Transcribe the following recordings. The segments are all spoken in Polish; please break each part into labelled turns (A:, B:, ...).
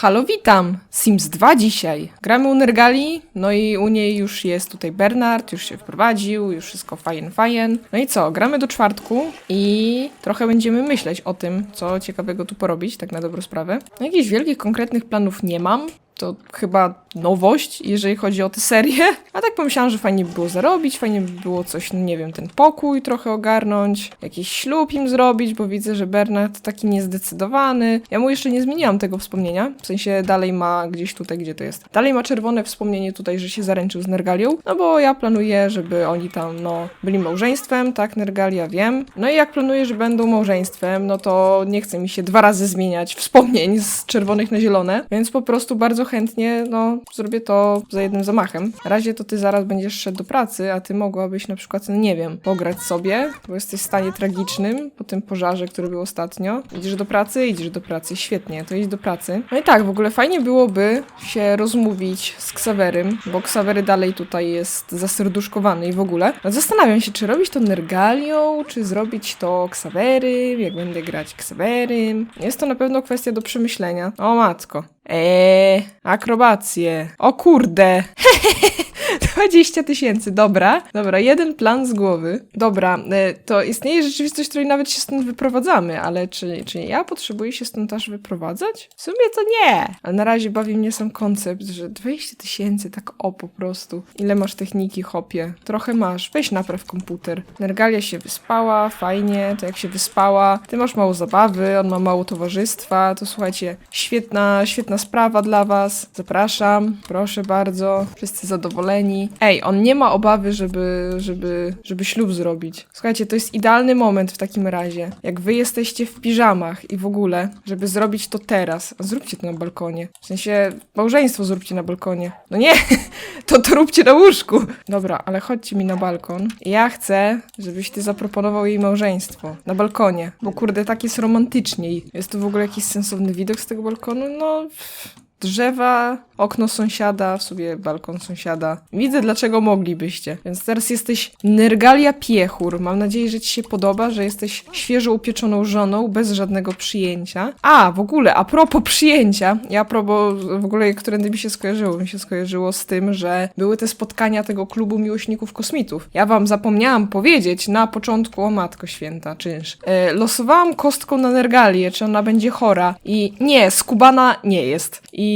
A: Halo, witam! Sims 2 dzisiaj. Gramy u Nergali, no i u niej już jest tutaj Bernard, już się wprowadził, już wszystko fajnie, fajnie. No i co, gramy do czwartku i trochę będziemy myśleć o tym, co ciekawego tu porobić, tak na dobrą sprawę. No jakichś wielkich, konkretnych planów nie mam. To chyba nowość, jeżeli chodzi o tę serię. A tak pomyślałam, że fajnie by było zarobić, fajnie by było coś, no nie wiem, ten pokój trochę ogarnąć, jakiś ślub im zrobić, bo widzę, że Bernard taki niezdecydowany. Ja mu jeszcze nie zmieniłam tego wspomnienia, w sensie dalej ma gdzieś tutaj, gdzie to jest. Dalej ma czerwone wspomnienie tutaj, że się zaręczył z Nergalią, no bo ja planuję, żeby oni tam, no, byli małżeństwem, tak, Nergalia wiem. No i jak planuję, że będą małżeństwem, no to nie chce mi się dwa razy zmieniać wspomnień z czerwonych na zielone, więc po prostu bardzo chętnie, no, zrobię to za jednym zamachem. Na razie to ty zaraz będziesz szedł do pracy, a ty mogłabyś na przykład, no nie wiem, pograć sobie, bo jesteś w stanie tragicznym po tym pożarze, który był ostatnio. Idziesz do pracy? Idziesz do pracy, świetnie, to idź do pracy. No i tak, w ogóle fajnie byłoby się rozmówić z Ksawerym, bo Ksawery dalej tutaj jest zaserduszkowany i w ogóle. No zastanawiam się, czy robić to Nergalią, czy zrobić to Ksawerym, jak będę grać Ksawerym. Jest to na pewno kwestia do przemyślenia. O matko. Eee, akrobacje. O kurde. 20 tysięcy, dobra. Dobra, jeden plan z głowy. Dobra, e, to istnieje rzeczywistość, w której nawet się stąd wyprowadzamy, ale czy, czy ja potrzebuję się stąd aż wyprowadzać? W sumie to nie. Ale na razie bawi mnie sam koncept, że 20 tysięcy, tak o po prostu. Ile masz techniki, hopie? Trochę masz. Weź napraw komputer. Nergalia się wyspała, fajnie, to jak się wyspała. Ty masz mało zabawy, on ma mało towarzystwa, to słuchajcie, świetna, świetna sprawa dla was. Zapraszam, proszę bardzo. Wszyscy zadowoleni. Ej, on nie ma obawy, żeby, żeby, żeby ślub zrobić. Słuchajcie, to jest idealny moment w takim razie. Jak wy jesteście w piżamach i w ogóle, żeby zrobić to teraz. Zróbcie to na balkonie. W sensie, małżeństwo zróbcie na balkonie. No nie, to to róbcie na łóżku. Dobra, ale chodźcie mi na balkon. Ja chcę, żebyś ty zaproponował jej małżeństwo. Na balkonie. Bo kurde, tak jest romantyczniej. Jest tu w ogóle jakiś sensowny widok z tego balkonu? No... life. Drzewa, okno sąsiada, w sobie balkon sąsiada. Widzę, dlaczego moglibyście. Więc teraz jesteś Nergalia Piechur. Mam nadzieję, że ci się podoba, że jesteś świeżo upieczoną żoną, bez żadnego przyjęcia. A, w ogóle, a propos przyjęcia. Ja propos, w ogóle, którędy mi się skojarzyło? Mi się skojarzyło z tym, że były te spotkania tego klubu miłośników kosmitów. Ja wam zapomniałam powiedzieć na początku, o Matko Święta, czynsz. E, losowałam kostką na Nergalię, czy ona będzie chora. I nie, skubana nie jest. I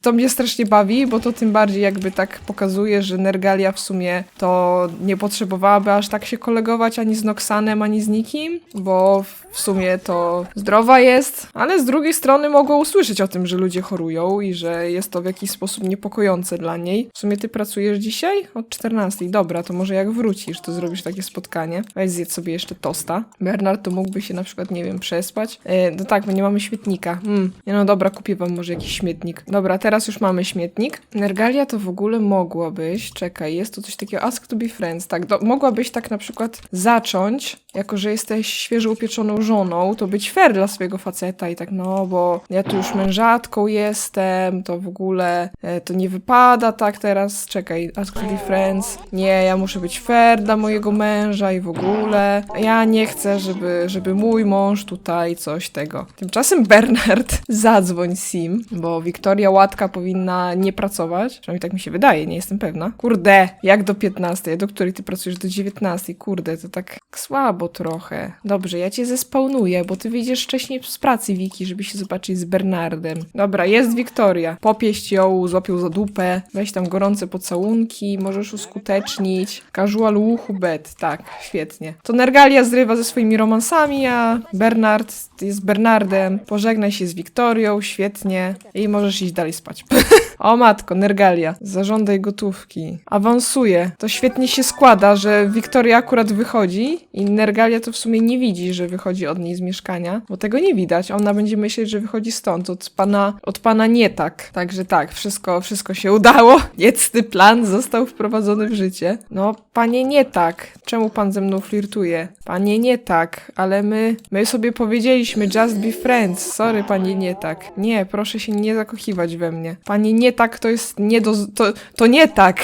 A: to mnie strasznie bawi, bo to tym bardziej jakby tak pokazuje, że Nergalia w sumie to nie potrzebowałaby aż tak się kolegować ani z Noxanem, ani z nikim, bo w sumie to zdrowa jest, ale z drugiej strony mogła usłyszeć o tym, że ludzie chorują i że jest to w jakiś sposób niepokojące dla niej. W sumie ty pracujesz dzisiaj? Od 14. Dobra, to może jak wrócisz, to zrobisz takie spotkanie. Weź zjedz sobie jeszcze tosta. Bernard to mógłby się na przykład, nie wiem, przespać. E, no tak, bo nie mamy śmietnika. Hmm. No dobra, kupię wam może jakiś śmietnik. Dobra, teraz już mamy śmietnik. Nergalia to w ogóle mogłabyś, czekaj, jest tu coś takiego, ask to be friends, tak, do, mogłabyś tak na przykład zacząć, jako że jesteś świeżo upieczoną żoną, to być fair dla swojego faceta i tak, no, bo ja tu już mężatką jestem, to w ogóle e, to nie wypada tak teraz, czekaj, be friends, nie, ja muszę być fair dla mojego męża i w ogóle, ja nie chcę, żeby, żeby mój mąż tutaj coś tego. Tymczasem Bernard, zadzwoń Sim, bo Wiktoria Łatka powinna nie pracować, przynajmniej tak mi się wydaje, nie jestem pewna. Kurde, jak do 15, do której ty pracujesz? Do 19, kurde, to tak słabo trochę. Dobrze, ja cię zespawnuję, bo ty wyjdziesz wcześniej z pracy, Wiki, żeby się zobaczyć z Bernardem. Dobra, jest Wiktoria. Popieść ją, złap ją za dupę, weź tam gorące pocałunki, możesz uskutecznić. Casual łuchu bet, tak, świetnie. To Nergalia zrywa ze swoimi romansami, a Bernard jest Bernardem. Pożegnaj się z Wiktorią, świetnie. I możesz iść dalej spać. o matko, Nergalia. Zażądaj gotówki. Awansuje. To świetnie się składa, że Wiktoria akurat wychodzi i Nergalia to w sumie nie widzi, że wychodzi od niej z mieszkania, bo tego nie widać. Ona będzie myśleć, że wychodzi stąd, od pana, od pana nie tak. Także tak, wszystko, wszystko się udało. Niecny plan został wprowadzony w życie. No, panie nie tak. Czemu pan ze mną flirtuje? Panie nie tak, ale my, my sobie powiedzieliśmy just be friends. Sorry, panie nie tak. Nie, proszę się nie zakochiwać we mnie. Panie nie nie tak to jest nie do... To, to nie tak.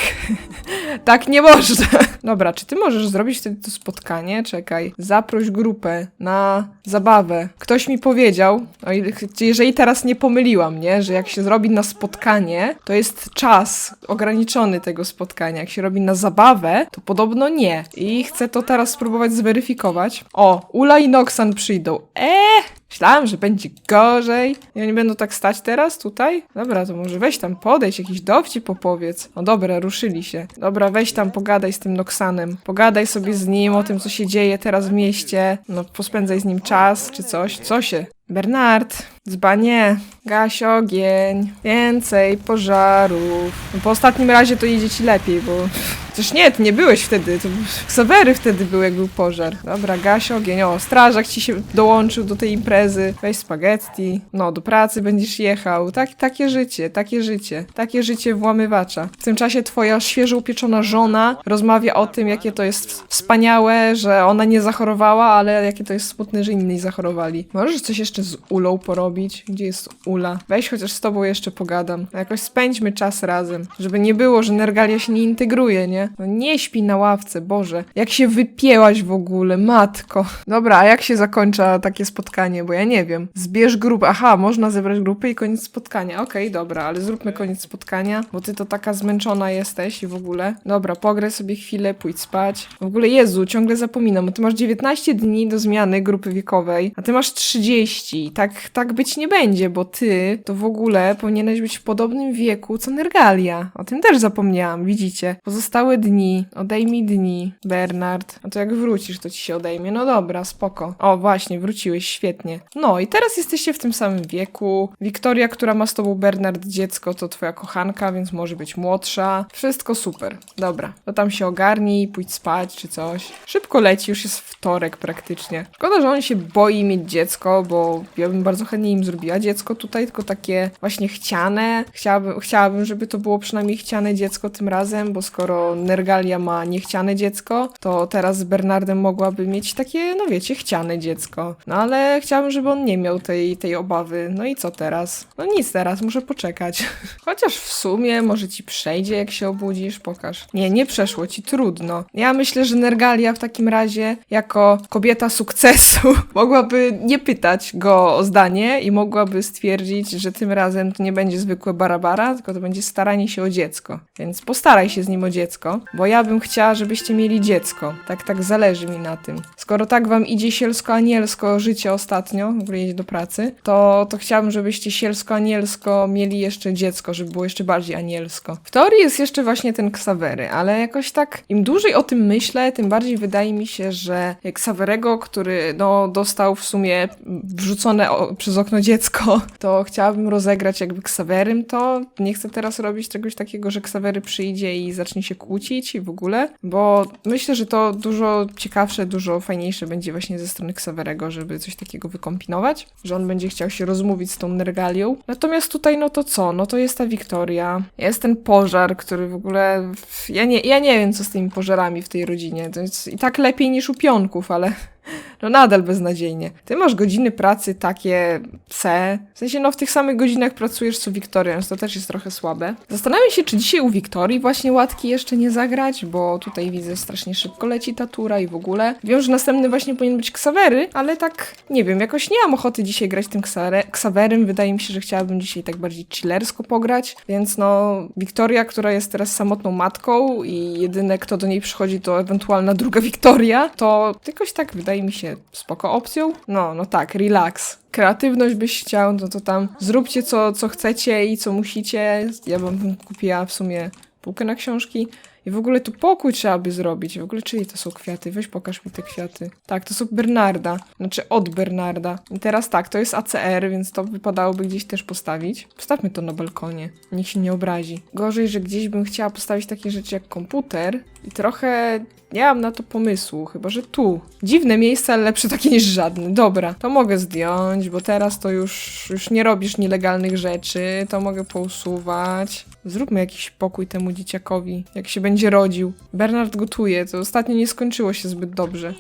A: tak nie można. Dobra, czy ty możesz zrobić wtedy to spotkanie? Czekaj. Zaproś grupę na zabawę. Ktoś mi powiedział, o ile, jeżeli teraz nie pomyliłam, nie? Że jak się zrobi na spotkanie, to jest czas ograniczony tego spotkania. Jak się robi na zabawę, to podobno nie. I chcę to teraz spróbować zweryfikować. O, Ula i Noxan przyjdą. Eee! Myślałam, że będzie gorzej. I oni będą tak stać teraz tutaj? Dobra, to może weź tam podejdź, jakiś dowcip opowiedz. No dobra, ruszyli się. Dobra, weź tam pogadaj z tym Noxanem. Pogadaj sobie z nim o tym, co się dzieje teraz w mieście. No, pospędzaj z nim czas, czy coś. Co się? Bernard, dzbanie, gaś ogień, więcej pożarów. No, po ostatnim razie to idzie ci lepiej, bo... Przecież nie, ty nie byłeś wtedy, to Ksawery wtedy był, jak był pożar. Dobra, gaś ogień, o, strażak ci się dołączył do tej imprezy, weź spaghetti, no, do pracy będziesz jechał. Tak, takie życie, takie życie, takie życie włamywacza. W tym czasie twoja świeżo upieczona żona rozmawia o tym, jakie to jest wspaniałe, że ona nie zachorowała, ale jakie to jest smutne, że inni zachorowali. Możesz coś jeszcze z Ulą porobić? Gdzie jest Ula? Weź chociaż z tobą jeszcze pogadam. Jakoś spędźmy czas razem, żeby nie było, że Nergalia się nie integruje, nie? No nie śpi na ławce, Boże. Jak się wypięłaś w ogóle, matko. Dobra, a jak się zakończa takie spotkanie? Bo ja nie wiem. Zbierz grupę. Aha, można zebrać grupy i koniec spotkania. Okej, dobra, ale zróbmy koniec spotkania, bo ty to taka zmęczona jesteś i w ogóle. Dobra, pograj sobie chwilę, pójdź spać. W ogóle, Jezu, ciągle zapominam, bo ty masz 19 dni do zmiany grupy wiekowej, a ty masz 30. Tak, tak być nie będzie, bo ty to w ogóle powinieneś być w podobnym wieku co Nergalia. O tym też zapomniałam, widzicie. Pozostałe dni, odejmij dni, Bernard. A to jak wrócisz, to ci się odejmie. No dobra, spoko. O, właśnie, wróciłeś, świetnie. No i teraz jesteście w tym samym wieku. Wiktoria, która ma z tobą Bernard dziecko, to twoja kochanka, więc może być młodsza. Wszystko super. Dobra, to tam się ogarnij, pójdź spać czy coś. Szybko leci, już jest wtorek praktycznie. Szkoda, że on się boi mieć dziecko, bo ja bym bardzo chętnie im zrobiła dziecko tutaj, tylko takie właśnie chciane. Chciałabym, chciałabym, żeby to było przynajmniej chciane dziecko tym razem, bo skoro Nergalia ma niechciane dziecko, to teraz z Bernardem mogłaby mieć takie, no wiecie, chciane dziecko. No ale chciałabym, żeby on nie miał tej, tej obawy. No i co teraz? No nic teraz, muszę poczekać. Chociaż w sumie może ci przejdzie, jak się obudzisz, pokaż. Nie, nie przeszło ci, trudno. Ja myślę, że Nergalia w takim razie, jako kobieta sukcesu, mogłaby nie pytać go zdanie i mogłaby stwierdzić, że tym razem to nie będzie zwykłe barabara, tylko to będzie staranie się o dziecko. Więc postaraj się z nim o dziecko, bo ja bym chciała, żebyście mieli dziecko. Tak, tak zależy mi na tym. Skoro tak wam idzie sielsko-anielsko życie ostatnio, w ogóle do pracy, to, to chciałabym, żebyście sielsko-anielsko mieli jeszcze dziecko, żeby było jeszcze bardziej anielsko. W teorii jest jeszcze właśnie ten Ksawery, ale jakoś tak im dłużej o tym myślę, tym bardziej wydaje mi się, że Ksawerego, który no, dostał w sumie wrzucone o, przez okno dziecko, to chciałabym rozegrać jakby Ksawerym to. Nie chcę teraz robić czegoś takiego, że Ksawery przyjdzie i zacznie się kłócić i w ogóle, bo myślę, że to dużo ciekawsze, dużo fajniejsze będzie właśnie ze strony Ksawerego, żeby coś takiego wykombinować, że on będzie chciał się rozmówić z tą Nergalią. Natomiast tutaj, no to co? No to jest ta Wiktoria, jest ten pożar, który w ogóle... Ja nie, ja nie wiem, co z tymi pożarami w tej rodzinie. To jest i tak lepiej niż u pionków, ale no nadal beznadziejnie. Ty masz godziny pracy takie C. W sensie, no w tych samych godzinach pracujesz co Wiktoria, więc to też jest trochę słabe. Zastanawiam się, czy dzisiaj u Wiktorii właśnie łatki jeszcze nie zagrać, bo tutaj widzę strasznie szybko leci ta tura i w ogóle. Wiem, że następny właśnie powinien być Ksawery, ale tak, nie wiem, jakoś nie mam ochoty dzisiaj grać tym Ksawerym. Wydaje mi się, że chciałabym dzisiaj tak bardziej chillersko pograć, więc no Wiktoria, która jest teraz samotną matką i jedyne kto do niej przychodzi to ewentualna druga Wiktoria, to jakoś tak wydaje mi się spoko opcją. No, no tak, relax. Kreatywność byś chciał, no to tam zróbcie co, co chcecie i co musicie. Ja bym kupiła w sumie półkę na książki. I w ogóle tu pokój trzeba by zrobić. W ogóle czyje to są kwiaty? Weź pokaż mi te kwiaty. Tak, to są Bernarda. Znaczy od Bernarda. I teraz tak, to jest ACR, więc to wypadałoby gdzieś też postawić. Postawmy to na balkonie. Niech się nie obrazi. Gorzej, że gdzieś bym chciała postawić takie rzeczy jak komputer i trochę nie mam na to pomysłu, chyba że tu. Dziwne miejsce, ale lepsze takie niż żadne. Dobra, to mogę zdjąć, bo teraz to już, już nie robisz nielegalnych rzeczy, to mogę pousuwać. Zróbmy jakiś pokój temu dzieciakowi, jak się będzie rodził. Bernard gotuje, to ostatnio nie skończyło się zbyt dobrze.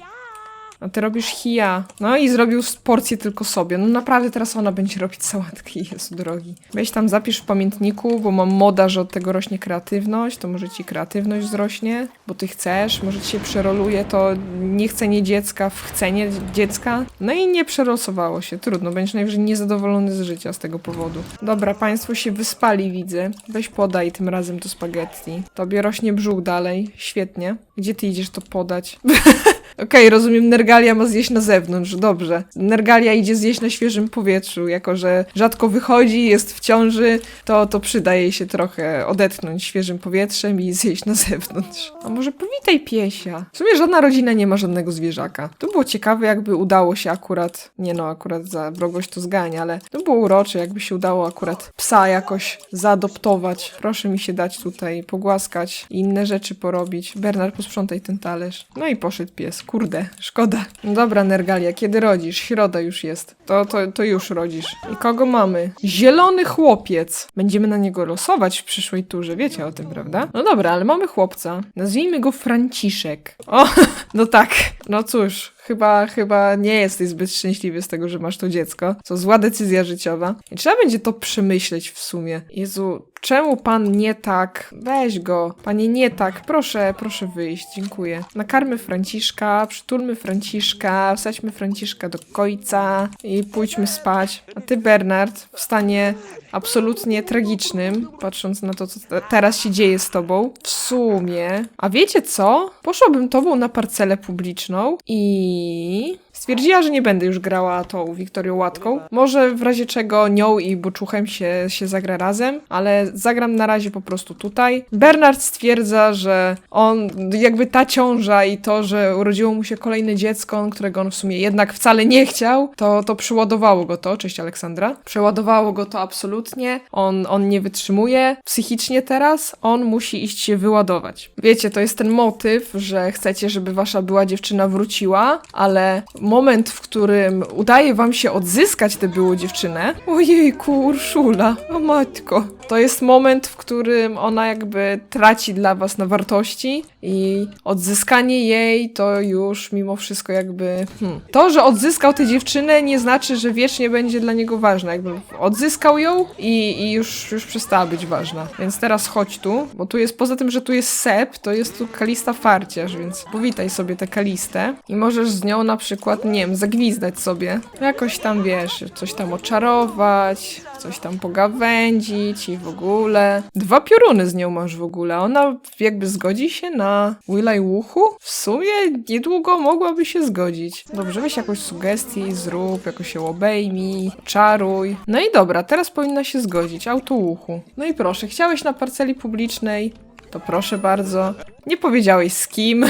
A: A ty robisz hija. No i zrobił porcję tylko sobie. No naprawdę teraz ona będzie robić sałatki, Jezu drogi. Weź tam zapisz w pamiętniku, bo mam moda, że od tego rośnie kreatywność, to może ci kreatywność wzrośnie, bo ty chcesz, może ci się przeroluje to niechcenie dziecka w chcenie dziecka. No i nie przerosowało się, trudno, będziesz najwyżej niezadowolony z życia z tego powodu. Dobra, państwo się wyspali, widzę. Weź podaj tym razem to spaghetti. Tobie rośnie brzuch dalej, świetnie. Gdzie ty idziesz to podać? Okej, rozumiem, Nergalia ma zjeść na zewnątrz, dobrze. Nergalia idzie zjeść na świeżym powietrzu, jako że rzadko wychodzi, jest w ciąży, to, to przydaje jej się trochę odetchnąć świeżym powietrzem i zjeść na zewnątrz. A może powitaj piesia? W sumie żadna rodzina nie ma żadnego zwierzaka. To było ciekawe, jakby udało się akurat, nie no, akurat za wrogość to zgania, ale to było urocze, jakby się udało akurat psa jakoś zaadoptować. Proszę mi się dać tutaj pogłaskać i inne rzeczy porobić. Bernard, posprzątaj ten talerz. No i poszedł pies. Kurde, szkoda. Dobra, Nergalia, kiedy rodzisz? Środa już jest. To, to, to już rodzisz. I kogo mamy? Zielony chłopiec. Będziemy na niego losować w przyszłej turze, wiecie o tym, prawda? No dobra, ale mamy chłopca. Nazwijmy go Franciszek. O, no tak. No cóż, chyba, chyba nie jesteś zbyt szczęśliwy z tego, że masz to dziecko. Co zła decyzja życiowa. I trzeba będzie to przemyśleć w sumie. Jezu, czemu pan nie tak? Weź go. Panie nie tak. Proszę, proszę wyjść. Dziękuję. Nakarmy Franciszka, przytulmy Franciszka, wsadźmy Franciszka do końca i pójdźmy spać. A ty, Bernard, w stanie absolutnie tragicznym, patrząc na to, co te- teraz się dzieje z tobą. W sumie. A wiecie co? Poszłabym tobą na parcelę publiczną i stwierdziła, że nie będę już grała tą Wiktorią Łatką. Może w razie czego nią i Boczuchem się, się zagra razem, ale zagram na razie po prostu tutaj. Bernard stwierdza, że on, jakby ta ciąża i to, że urodziło mu się kolejne dziecko, którego on w sumie jednak wcale nie chciał, to, to przyładowało go to. Cześć Aleksandra. Przeładowało go to absolutnie. On, on nie wytrzymuje psychicznie teraz. On musi iść się wyładować. Wiecie, to jest ten motyw, że chcecie, żeby wasza była dziewczyna wróciła, ale moment, w którym udaje wam się odzyskać tę byłą dziewczynę, ojejku, Urszula, o matko, to jest moment, w którym ona jakby traci dla was na wartości i odzyskanie jej to już mimo wszystko jakby... Hmm. To, że odzyskał tę dziewczynę nie znaczy, że wiecznie będzie dla niego ważna. Jakby odzyskał ją i, i już, już przestała być ważna. Więc teraz chodź tu, bo tu jest, poza tym, że tu jest Sep, to jest tu Kalista Farciarz, więc powitaj sobie tę Kalistę i możesz z nią na przykład, nie wiem, zagwizdać sobie. Jakoś tam, wiesz, coś tam oczarować, coś tam pogawędzić i w ogóle. Dwa pioruny z nią masz w ogóle. Ona jakby zgodzi się na Willa i Łuchu? W sumie niedługo mogłaby się zgodzić. Dobrze, weź jakąś sugestię zrób, jakoś się obejmij, czaruj. No i dobra, teraz powinna się zgodzić. Auto Łuchu. No i proszę, chciałeś na parceli publicznej, to proszę bardzo. Nie powiedziałeś z kim.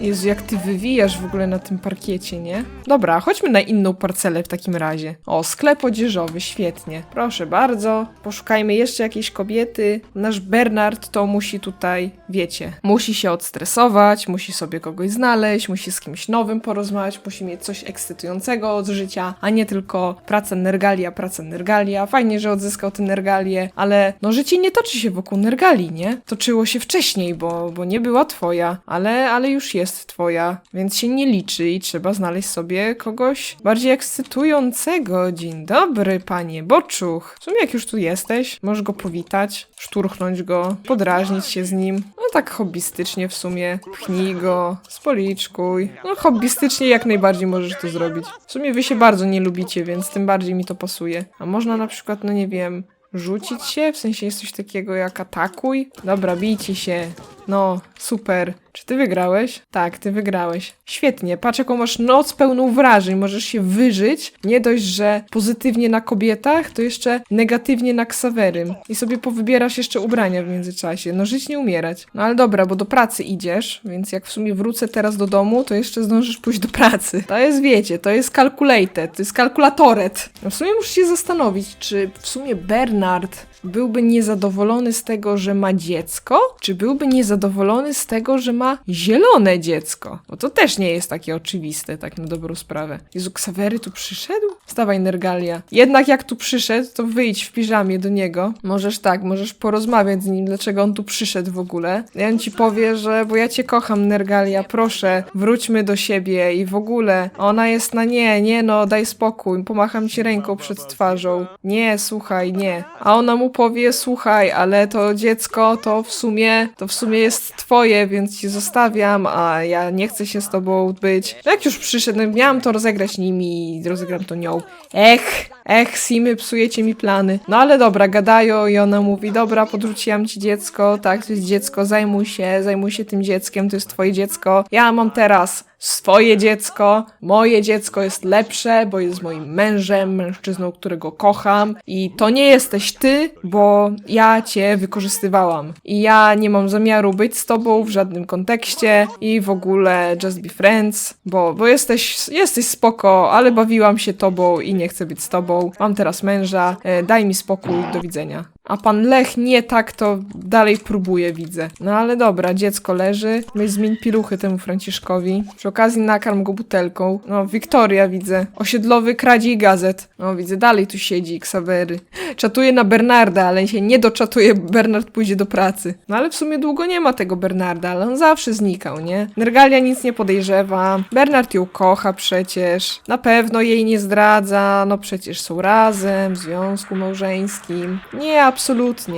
A: Jezu, jak ty wywijasz w ogóle na tym parkiecie, nie? Dobra, chodźmy na inną parcelę w takim razie. O, sklep odzieżowy, świetnie. Proszę bardzo. Poszukajmy jeszcze jakiejś kobiety. Nasz Bernard to musi tutaj, wiecie, musi się odstresować, musi sobie kogoś znaleźć, musi z kimś nowym porozmawiać, musi mieć coś ekscytującego od życia, a nie tylko praca nergalia, praca nergalia. Fajnie, że odzyskał tę nergalię, ale no życie nie toczy się wokół nergali, nie? Toczyło się wcześniej, bo, bo nie była twoja, ale, ale już jest twoja, więc się nie liczy i trzeba znaleźć sobie kogoś bardziej ekscytującego. Dzień dobry, panie Boczuch. W sumie jak już tu jesteś, możesz go powitać, szturchnąć go, podrażnić się z nim. No tak hobbystycznie w sumie. Pchnij go, spoliczkuj. No hobbystycznie jak najbardziej możesz to zrobić. W sumie wy się bardzo nie lubicie, więc tym bardziej mi to pasuje. A można na przykład, no nie wiem, rzucić się? W sensie jest coś takiego jak atakuj? Dobra, bijcie się. No, super. Czy ty wygrałeś? Tak, ty wygrałeś. Świetnie, patrz jaką masz noc pełną wrażeń, możesz się wyżyć. Nie dość, że pozytywnie na kobietach, to jeszcze negatywnie na ksawerym. I sobie powybierasz jeszcze ubrania w międzyczasie. No żyć nie umierać. No ale dobra, bo do pracy idziesz, więc jak w sumie wrócę teraz do domu, to jeszcze zdążysz pójść do pracy. To jest, wiecie, to jest calculated, to jest kalkulatoret. No w sumie muszę się zastanowić, czy w sumie Bernard byłby niezadowolony z tego, że ma dziecko, czy byłby niezadowolony zadowolony z tego, że ma zielone dziecko. Bo to też nie jest takie oczywiste, tak na dobrą sprawę. Jezu, Ksawery tu przyszedł? Stawaj, Nergalia. Jednak jak tu przyszedł, to wyjdź w piżamie do niego. Możesz tak, możesz porozmawiać z nim, dlaczego on tu przyszedł w ogóle. Ja on ci powie, że bo ja cię kocham, Nergalia, proszę, wróćmy do siebie i w ogóle. Ona jest na nie, nie no, daj spokój, pomacham ci ręką przed twarzą. Nie, słuchaj, nie. A ona mu powie, słuchaj, ale to dziecko to w sumie, to w sumie jest twoje, więc ci zostawiam, a ja nie chcę się z tobą być. No Jak już przyszedł, no miałam to rozegrać nimi i rozegram to nią. Ech, ech, Simy, psujecie mi plany. No ale dobra, gadają i ona mówi, dobra, podrzuciłam ci dziecko, tak, to jest dziecko, zajmuj się, zajmuj się tym dzieckiem, to jest twoje dziecko. Ja mam teraz swoje dziecko, moje dziecko jest lepsze, bo jest moim mężem, mężczyzną, którego kocham i to nie jesteś ty, bo ja cię wykorzystywałam i ja nie mam zamiaru być z tobą w żadnym kontekście i w ogóle just be friends, bo, bo jesteś, jesteś spoko, ale bawiłam się tobą i nie chcę być z tobą. Mam teraz męża, e, daj mi spokój, do widzenia. A pan Lech nie tak to dalej próbuje, widzę. No ale dobra, dziecko leży. Weź zmień piluchy temu Franciszkowi. Przy okazji nakarm go butelką. No, Wiktoria widzę. Osiedlowy kradzi gazet. No, widzę, dalej tu siedzi Ksawery. Czatuje na Bernarda, ale się nie doczatuje, Bernard pójdzie do pracy. No ale w sumie długo nie ma tego Bernarda, ale on zawsze znikał, nie? Nergalia nic nie podejrzewa. Bernard ją kocha przecież. Na pewno jej nie zdradza. No przecież są razem, w związku małżeńskim. Nie, absolutnie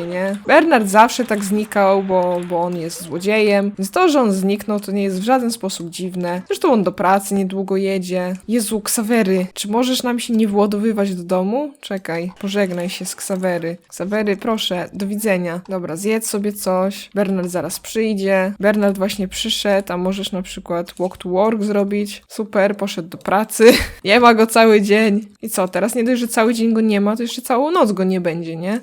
A: nie. Bernard zawsze tak znikał, bo, bo on jest złodziejem. Więc to, że on zniknął, to nie jest w żaden sposób dziwne. Zresztą on do pracy niedługo jedzie. Jezu, Ksawery, czy możesz nam się nie władowywać do domu? Czekaj, pożegnaj się z Ksawery. Ksawery, proszę, do widzenia. Dobra, zjedz sobie coś. Bernard zaraz przyjdzie. Bernard właśnie przyszedł, a możesz na przykład walk to work zrobić. Super, poszedł do pracy. nie ma go cały dzień. I co, teraz nie dość, że cały dzień go nie ma, to jeszcze całą noc go nie będzie, nie?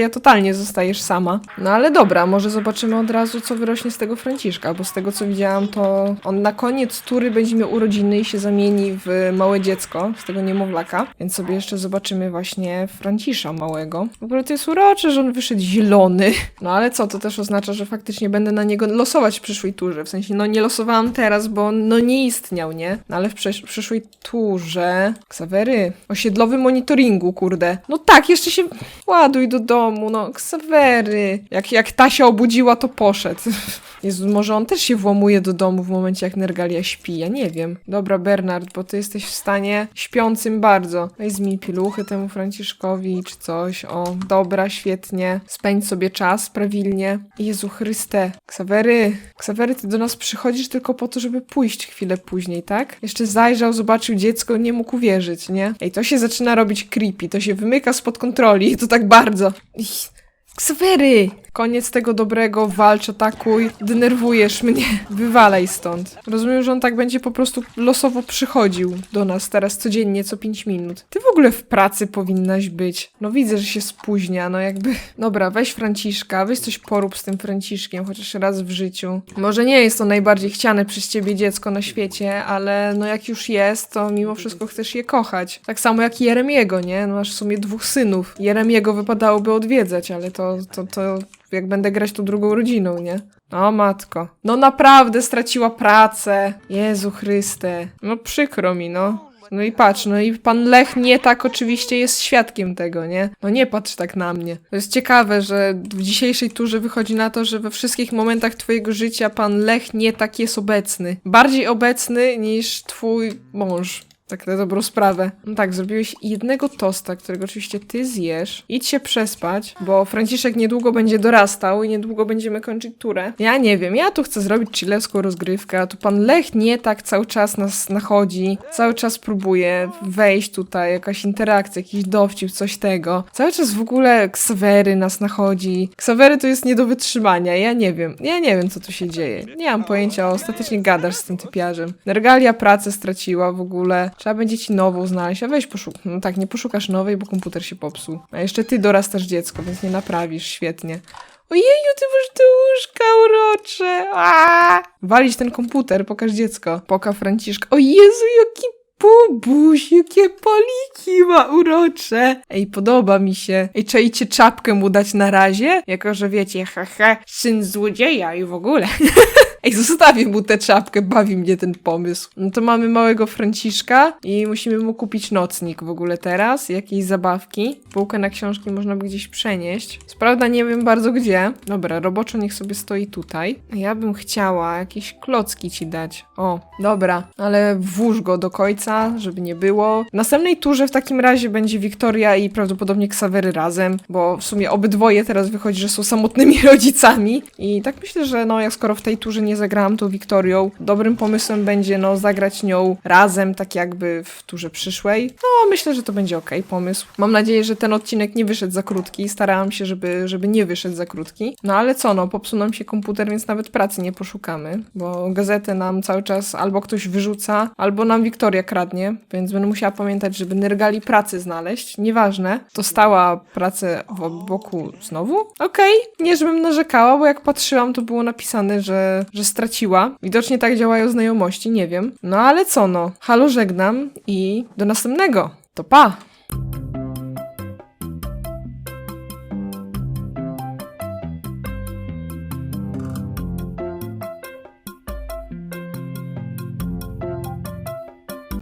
A: Nergalia totalnie zostajesz sama. No ale dobra, może zobaczymy od razu, co wyrośnie z tego Franciszka, bo z tego co widziałam, to on na koniec tury będzie miał urodziny i się zamieni w małe dziecko, z tego niemowlaka. Więc sobie jeszcze zobaczymy właśnie Francisza małego. W ogóle to jest urocze, że on wyszedł zielony. No ale co, to też oznacza, że faktycznie będę na niego losować w przyszłej turze. W sensie, no nie losowałam teraz, bo no nie istniał, nie? No ale w przysz- przyszłej turze... Ksawery, osiedlowy monitoringu, kurde. No tak, jeszcze się ładuj do domu, no Ksawery. Jak, jak ta się obudziła, to poszedł. Jezu, może on też się włamuje do domu w momencie, jak Nergalia śpi, ja nie wiem. Dobra, Bernard, bo ty jesteś w stanie śpiącym bardzo. Weź zmień piluchy temu Franciszkowi, czy coś. O, dobra, świetnie. Spędź sobie czas prawilnie. Jezu Chryste. Ksawery, Ksawery, ty do nas przychodzisz tylko po to, żeby pójść chwilę później, tak? Jeszcze zajrzał, zobaczył dziecko, nie mógł uwierzyć, nie? Ej, to się zaczyna robić creepy, to się wymyka spod kontroli, to tak bardzo. Ich. Ksawery! Koniec tego dobrego, walcz, atakuj, denerwujesz mnie, wywalaj stąd. Rozumiem, że on tak będzie po prostu losowo przychodził do nas teraz codziennie, co 5 minut. Ty w ogóle w pracy powinnaś być. No widzę, że się spóźnia, no jakby... Dobra, weź Franciszka, weź coś porób z tym Franciszkiem, chociaż raz w życiu. Może nie jest to najbardziej chciane przez ciebie dziecko na świecie, ale no jak już jest, to mimo wszystko chcesz je kochać. Tak samo jak Jeremiego, nie? No masz w sumie dwóch synów. Jeremiego wypadałoby odwiedzać, ale to, to, to jak będę grać tą drugą rodziną, nie? O matko. No naprawdę straciła pracę. Jezu Chryste. No przykro mi, no. No i patrz, no i pan Lech nie tak oczywiście jest świadkiem tego, nie? No nie patrz tak na mnie. To jest ciekawe, że w dzisiejszej turze wychodzi na to, że we wszystkich momentach twojego życia pan Lech nie tak jest obecny. Bardziej obecny niż twój mąż. Tak na dobrą sprawę. No tak, zrobiłeś jednego tosta, którego oczywiście ty zjesz. Idź się przespać, bo Franciszek niedługo będzie dorastał i niedługo będziemy kończyć turę. Ja nie wiem, ja tu chcę zrobić chilleską rozgrywkę, a tu pan Lech nie tak cały czas nas nachodzi, cały czas próbuje wejść tutaj, jakaś interakcja, jakiś dowcip, coś tego. Cały czas w ogóle Ksawery nas nachodzi. Ksawery to jest nie do wytrzymania, ja nie wiem. Ja nie wiem, co tu się dzieje. Nie mam pojęcia, ostatecznie gadasz z tym typiarzem. Nergalia pracę straciła w ogóle. Trzeba będzie ci nową znaleźć, a weź poszukaj. No tak, nie poszukasz nowej, bo komputer się popsuł. A jeszcze ty dorastasz dziecko, więc nie naprawisz, świetnie. Ojeju, ty masz te łóżka urocze! Aaaa! Walić ten komputer, pokaż dziecko. Poka Franciszka. O Jezu, jaki Bubuś, jakie poliki ma urocze. Ej, podoba mi się. Ej, czajcie czapkę mu dać na razie? Jako, że wiecie, haha, syn złodzieja i w ogóle. Ej, zostawię mu tę czapkę, bawi mnie ten pomysł. No to mamy małego Franciszka i musimy mu kupić nocnik w ogóle teraz, jakieś zabawki. Półkę na książki można by gdzieś przenieść. Co prawda nie wiem bardzo gdzie. Dobra, roboczo niech sobie stoi tutaj. Ja bym chciała jakieś klocki ci dać. O, dobra, ale włóż go do końca, żeby nie było. W następnej turze w takim razie będzie Wiktoria i prawdopodobnie Ksawery razem, bo w sumie obydwoje teraz wychodzi, że są samotnymi rodzicami. I tak myślę, że no jak skoro w tej turze nie zagrałam tą Wiktorią, dobrym pomysłem będzie no zagrać nią razem, tak jakby w turze przyszłej. No myślę, że to będzie okej pomysł. Mam nadzieję, że ten odcinek nie wyszedł za krótki. Starałam się, żeby, żeby nie wyszedł za krótki. No ale co, no popsuł nam się komputer, więc nawet pracy nie poszukamy, bo gazetę nam cały czas albo ktoś wyrzuca, albo nam Wiktoria kradnie, więc będę musiała pamiętać, żeby Nergali pracy znaleźć. Nieważne. Dostała pracę w boku znowu? Okej, nie żebym narzekała, bo jak patrzyłam, to było napisane, że, że straciła. Widocznie tak działają znajomości, nie wiem. No ale co no. Halo, żegnam i do następnego. To pa!